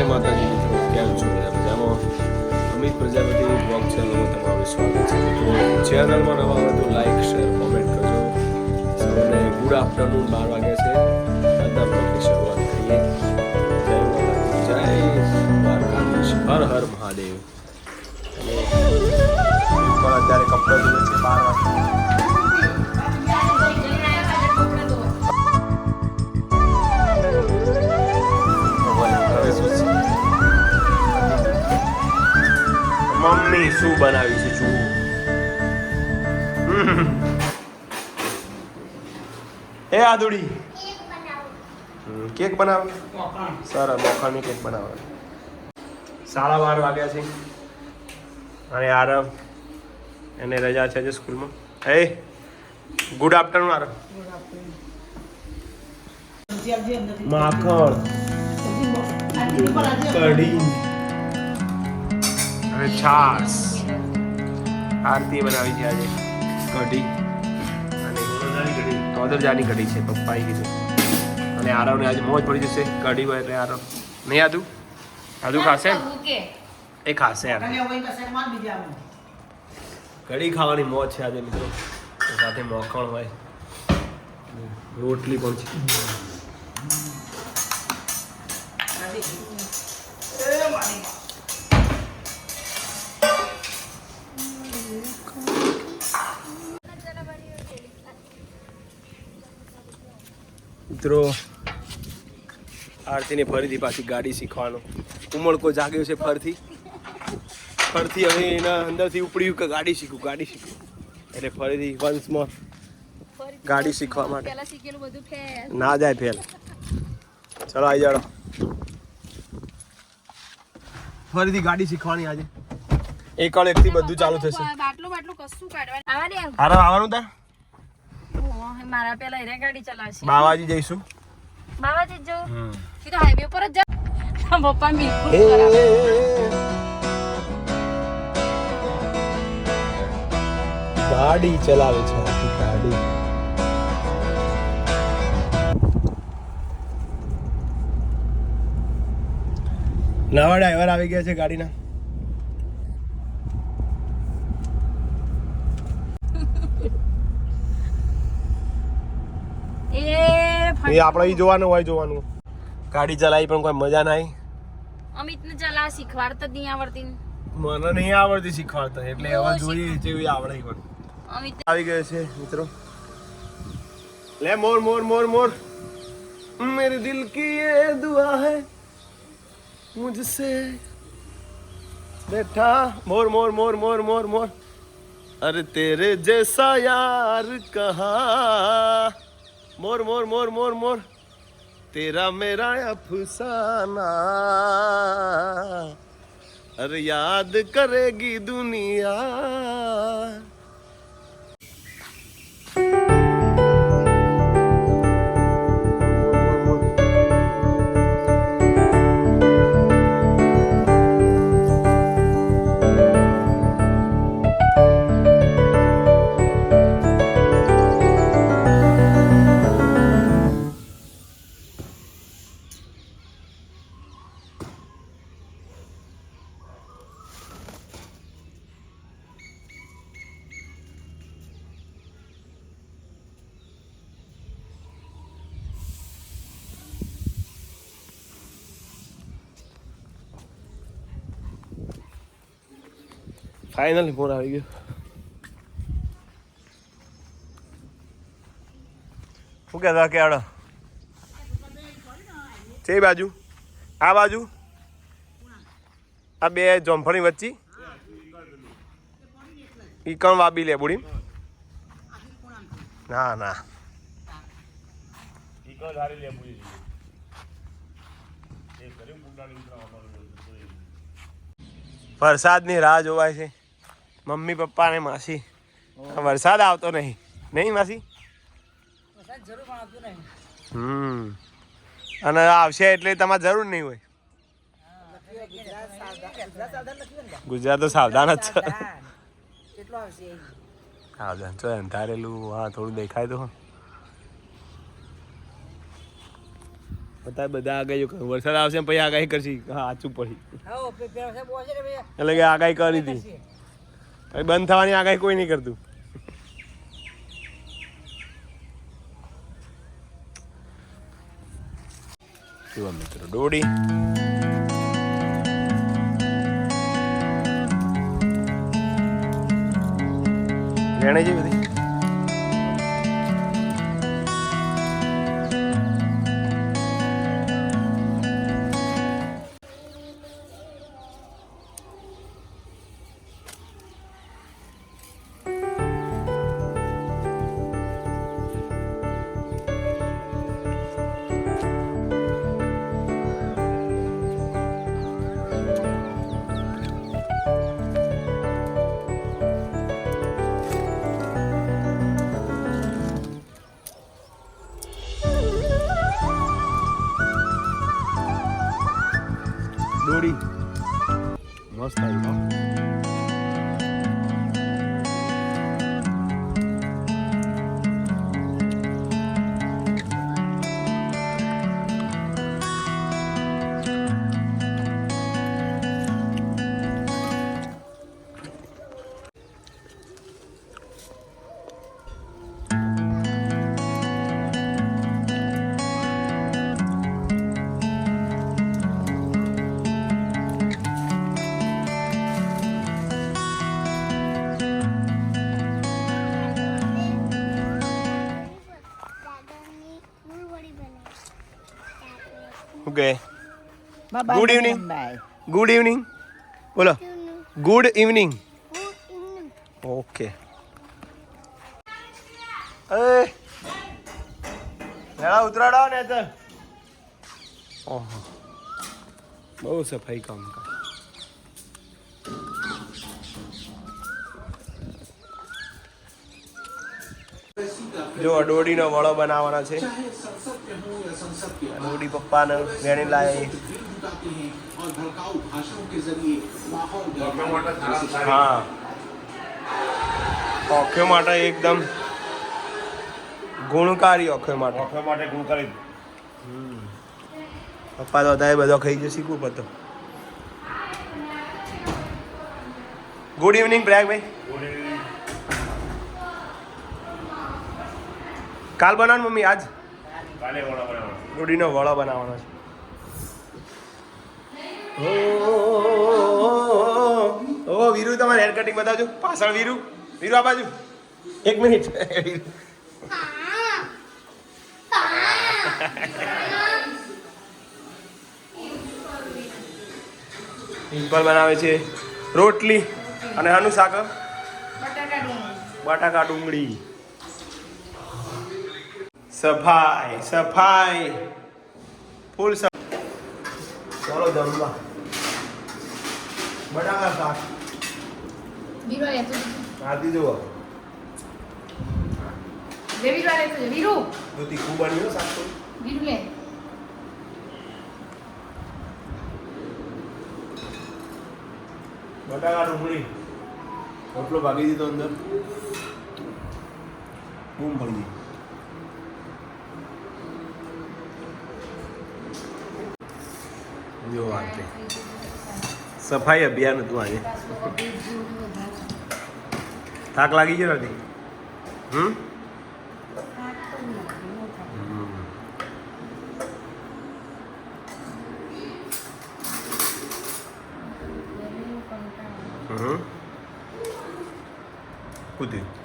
જય માતાજી મિત્રો, કેમ છો મજામાં? અમિત પ્રજાપતિ બ્લોગ ચેનલમાં તમારું સ્વાગત છે ચેનલમાં નવા હોય તો લાઈક, શેર, કોમેન્ટ કરજો. સૌને ગુડ આફ્ટરનૂન બાર વાગે છે. આજના બ્લોગની શરૂઆત કરીએ. જય માતાજી. જય દ્વારકાધીશ. હર હર મહાદેવ. મમ્મી શું બનાવી છે જુઓ. એ આદુડી. કેક બનાવે. સારા મોખાની કેક બનાવે. સાડા બાર વાગ્યા છે. અને આરવ એને રજા છે આજે સ્કૂલમાં. એ ગુડ આફ્ટરનૂન આરવ. માખણ. કઢી. અને છાસ આરતી બનાવી છે આજે. કઢી. અને કોદરજાની કઢી. છે પપ્પાએ કીધું. અને આરવને આજે મોજ પડી જશે. કઢી હોય એટલે આરવ. નહીં આદુ? આદુ ખાશે? એ ખાશે કઢી ખાવાની મોજ છે આજે મિત્રો. સાથે મોખણ હોય. રોટલી પણ છે. મિત્રો આરતીને ફરીથી પાછી ગાડી શીખવાનો. ઉમળકો જાગ્યો છે ફરથી? ફરથી હવે એના અંદરથી ઉપડ્યું કે ગાડી શીખું ગાડી શીખું. એટલે ફરીથી વન્સ મોર ગાડી શીખવા માટે. ના જાય ફેલ ચલો આવી જાડો ફરીથી ગાડી શીખવાની આજે. એકળ એકથી બધું ચાલુ થશે. બાટલો બાટલો કશું કાઢવાનું. આવવાનું તાર મારા પેલા રે ગાડી ચલાવશે. બાવાજી જઈશું. બાવાજી જો તો હાઈવે પર જ જા પપ્પા બિલકુલ. ગાડી ચલાવે છે આખી ગાડી. નવા ડ્રાઈવર આવી ગયા છે ગાડીના એ એ આપણે એ જોવાનું હોય જોવાનું. ગાડી ચલાવી પણ કોઈ મજા નહીં. અમિતને ચલા શીખવાડતા નહીં આવડતી મને નહીં આવડતી શીખવાડતા એટલે હવે જોઈએ જેવી આવડે પણ. અમિત આવી ગયો છે મિત્રો. લે મોર મોર મોર મોર. મેરે દિલ કી યે દુઆ હે મુજસે બેઠા. મોર મોર મોર મોર મોર મોર. અરે તેરે જૈસા યાર કહા. મોર મોર મોર મોર મોર. તેરા મેરા અફસાના. અરે યાદ કરેગી દુનિયા. ફાઇનલી ફોન આવી ગયો શું કહેતા કે આડો છે બાજુ? આ બાજુ? આ બે જોમફળી વચ્ચે? એ કણ વાબી લે બુડી ના ના. વરસાદની રાહ જોવાય છે. મમ્મી પપ્પા ને માસી. વરસાદ આવતો નહીં. નહીં માસી? હમ. અને આવશે એટલે તમારે જરૂર નહીં હોય. ગુજરાત તો સાવધાન જ છે. સાવધાન છો અંધારેલું હા થોડું દેખાય તો. અત્યારે બધા આગાહી વરસાદ આવશે પછી આગાહી કરશી. હા સાચું પડી. એટલે કે આગાહી કરી હતી બંધ થવાની આગાહી કોઈ નહીં કરતું. જુઓ મિત્રો દોડી વેણે જેવી બધી. દોડી મસ્ત આવી શું કહે ગુડ ઇવનિંગ ગુડ ઇવનિંગ બોલો ગુડ ઇવનિંગ ઓકે અરે મેળા ઉતરાડો ને તો. ઓહો. બહુ સફાઈ કામ કર. જો અડોડીનો વડો બનાવવાનો છે. દોડી ने વેણી लाए। હા ઓખે માટે એકદમ ગુણકારી ઓખે માટે ઓખે માટે ગુણકારી પપ્પા તો વધારે બધો ખાઈ જશે શીખવું પતો ગુડ ઇવનિંગ પ્રયાગભાઈ કાલ બનાવ મમ્મી આજ કાલે વડા બનાવવાનો રોડીનો વડો બનાવવાનો છે. ઓ ઓ વીરુ તમારે હેર કટિંગ બતાવજો. પાછળ વીરુ. વીરુ આ બાજુ. એક મિનિટ. પિંપલ બનાવે છે. રોટલી અને આનું શાક બટાકા ડુંગળી. સફાઈ સફાઈ ફૂલ ચાલો જમવા. બટાકા શાક. આદી જુઓ. લે તો શાક લે. બટાકા ડુંગળી રોટલો ભાગી દીધો અંદર. બૂમ પડી ગઈ જો સફાઈ અભિયાન હતું આજે. થાક લાગી ગયો નથી હમ? થયું